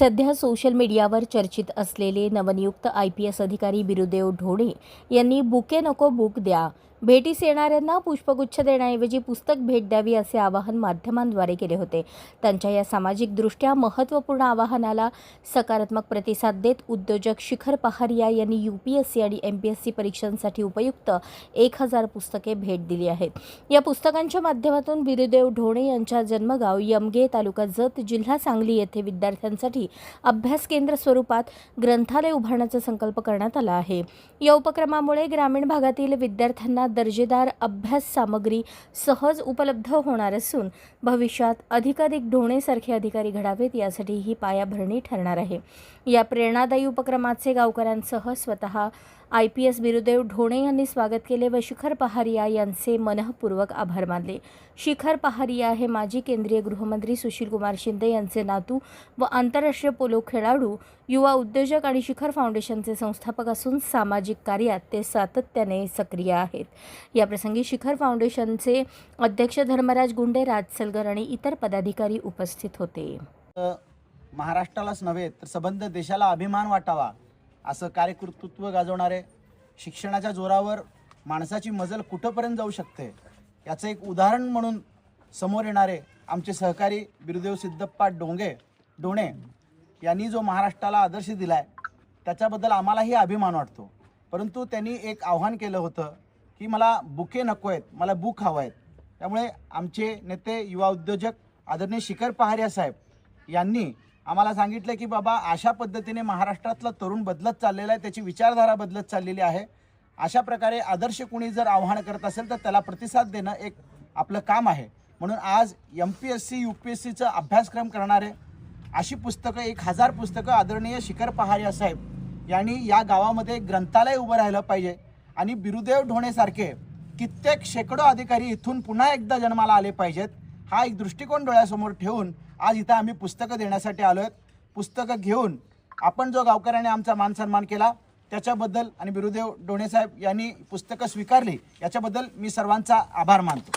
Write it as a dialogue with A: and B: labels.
A: सध्या सोशल मीडियावर चर्चित असलेले नवनियुक्त आय पी एस अधिकारी बिरुदेव ढोणे यांनी बुके नको बुक द्या. भेटीस येणाऱ्यांना पुष्पगुच्छ देण्याऐवजी पुस्तक भेट द्यावी असे आवाहन माध्यमांद्वारे केले होते. त्यांच्या या सामाजिकदृष्ट्या महत्त्वपूर्ण आवाहनाला सकारात्मक प्रतिसाद देत उद्योजक शिखर पहारिया यांनी यू पी एस सी आणि एम पी एस सी परीक्षांसाठी उपयुक्त एक हजार पुस्तके भेट दिली आहेत. या पुस्तकांच्या माध्यमातून बिरुदेव ढोणे यांच्या जन्मगाव यमगे तालुका जत जिल्हा सांगली येथे विद्यार्थ्यांसाठी अभ्यास केंद्र स्वरूपात ग्रंथालय उभारण्याचा संकल्प करण्यात आला आहे. या उपक्रमामुळे ग्रामीण भागातील विद्यार्थ्यांना दर्जेदार अभ्यास सामग्री सहज उपलब्ध होणार असून भविष्यात अधिकाधिक ढोणेसारखे अधिकारी घडावेत यासाठी ही पायाभरणी ठरणार आहे. या प्रेरणादायी उपक्रमाचे गावकऱ्यांसह स्वतः I P S Birudev Dhone यांनी स्वागत केले व शिखर पहारिया यांचे मनःपूर्वक आभार मानले. शिखर पहारिया हे माजी केंद्रीय गृहमंत्री सुशीलकुमार शिंदे यांचे नातू व आंतरराष्ट्रीय पोलो खेळाडू युवा उद्योजक आणि शिखर फाउंडेशनचे संस्थापक असून सामाजिक कार्यात ते सातत्याने सक्रिय आहेत. याप्रसंगी शिखर फाउंडेशनचे अध्यक्ष धर्मराज गुंडे राज सलगर आणि इतर पदाधिकारी उपस्थित होते.
B: महाराष्ट्रालाच नव्हे तर सबंध देशाला अभिमान वाटावा. असं कार्यकर्तृत्व गाजवणारे शिक्षणाच्या जोरावर माणसाची मजल कुठंपर्यंत जाऊ शकते? याचं एक उदाहरण म्हणून समोर येणारे आमचे सहकारी बिरुदेव सिद्धप्पा डोंगे डोणे यांनी जो महाराष्ट्राला आदर्श दिला आहे त्याच्याबद्दल आम्हालाही अभिमान वाटतो. परंतु त्यांनी एक आव्हान केलं होतं की मला बुके नको आहेत मला बुक हवं आहेत. त्यामुळे आमचे नेते युवा उद्योजक आदरणीय शिखर पहारिया साहेब यांनी आम्हाला सांगितलं की बाबा अशा पद्धतीने महाराष्ट्रातलं तरुण बदलत चाललेलं आहे त्याची विचारधारा बदलत चाललेली आहे. अशा प्रकारे आदर्श कुणी जर आव्हान करत असेल तर त्याला प्रतिसाद देणं एक आपलं काम आहे. म्हणून आज M P S C U P S सीचा अभ्यासक्रम करणारे अशी पुस्तकं एक हजार पुस्तकं आदरणीय शिखर पहारिया साहेब यांनी या गावामध्ये ग्रंथालय उभं राहिलं पाहिजे. आणि बिरुदेव ढोणेसारखे कित्येक शेकडो अधिकारी इथून पुन्हा एकदा जन्माला आले पाहिजेत. हा एक दृष्टिकोन डोळ्यासमोर ठेवून आज इथं आम्ही पुस्तकं देण्यासाठी आलो आहेत पुस्तकं घेऊन आपण जो गावकऱ्याने आमचा मान सन्मान केला त्याच्याबद्दल आणि बिरुदेव डोणेसाहेब यांनी पुस्तकं स्वीकारली याच्याबद्दल मी सर्वांचा आभार मानतो.